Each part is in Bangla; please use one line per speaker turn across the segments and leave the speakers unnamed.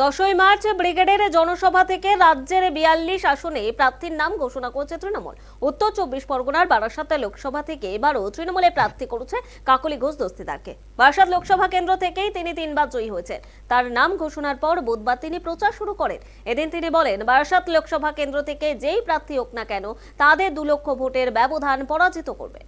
দশই মার্চ ব্রিগেডের জনসভা থেকে রাজ্যের বিয়াল্লিশ আসনে প্রার্থীর নাম ঘোষণা করেছে তৃণমূল। উত্তর চব্বিশ পরগনার বারাসাতে লোকসভা থেকে এবারও তৃণমূলে প্রার্থী করেছে কাকলি ঘোষ দস্তিদারকে। বারাসাত লোকসভা কেন্দ্র থেকেই তিনি তিনবার জয়ী হয়েছেন। তার নাম ঘোষণার পর বুধবার তিনি প্রচার শুরু করেন। এদিন তিনি বলেন, বারাসাত লোকসভা কেন্দ্র থেকে যেই প্রার্থী হোক না কেন, তাদের দু লক্ষ ভোটের ব্যবধান পরাজিত করবে।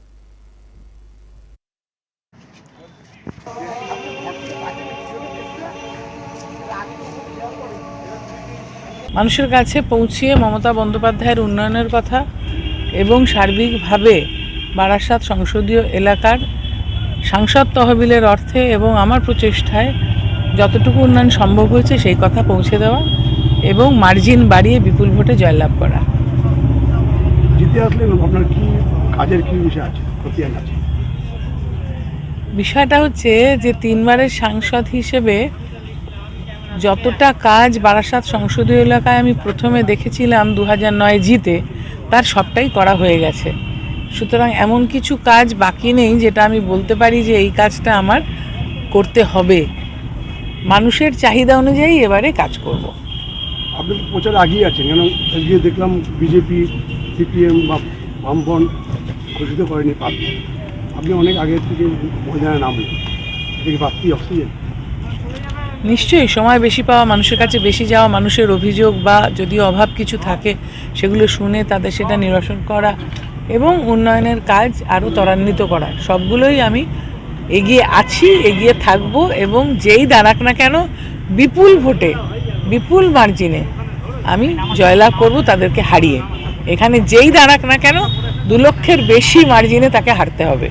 মানুষের কাছে পৌঁছিয়ে মমতা বন্দ্যোপাধ্যায়ের উন্নয়নের কথা এবং সার্বিকভাবে বারাসাত সংসদীয় এলাকার সাংসদ তহবিলের অর্থে এবং আমার প্রচেষ্টায় যতটুকু উন্নয়ন সম্ভব হয়েছে সেই কথা পৌঁছে দেওয়া এবং মার্জিন বাড়িয়ে বিপুল ভোটে জয়লাভ করা।
জিতে আসলে আপনার কি কাজের কি বিষয় আছে খতিয়ান আছে?
বিষয়টা হচ্ছে যে তিনবারের সাংসদ হিসেবে যতটা কাজ বারাসাত সংসদীয় এলাকায় আমি প্রথমে দেখেছিলাম দু হাজার নয় জিতে, তার সবটাই করা হয়ে গেছে। সুতরাং এমন কিছু কাজ বাকি নেই যেটা আমি বলতে পারি যে এই কাজটা আমার করতে হবে। মানুষের চাহিদা অনুযায়ী এবারে কাজ করব।
আপনি প্রচার আগিয়ে আছেন, কেন গিয়ে দেখলাম বিজেপি, সিপিএম বা বামফ্রন্ট ঘোষিত করেনি প্রার্থী আপনি অনেক আগের থেকে ময়দানে নামলেন এটা কি অক্সিজেন।
নিশ্চয়ই সময় বেশি পাওয়া, মানুষের কাছে বেশি যাওয়া, মানুষের অভিযোগ বা যদি অভাব কিছু থাকে, সেগুলো শুনে তাদের সেটা নিরসন করা এবং উন্নয়নের কাজ আরও ত্বরান্বিত করা। সবগুলোই আমি এগিয়ে আছি, এগিয়ে থাকব এবং যেই দাঁড়াক না কেন, বিপুল ভোটে, বিপুল মার্জিনে আমি জয়লাভ করব তাদেরকে হারিয়ে। এখানে যেই দাঁড়াক না কেন, দু লক্ষের বেশি মার্জিনে তাকে হারতে হবে।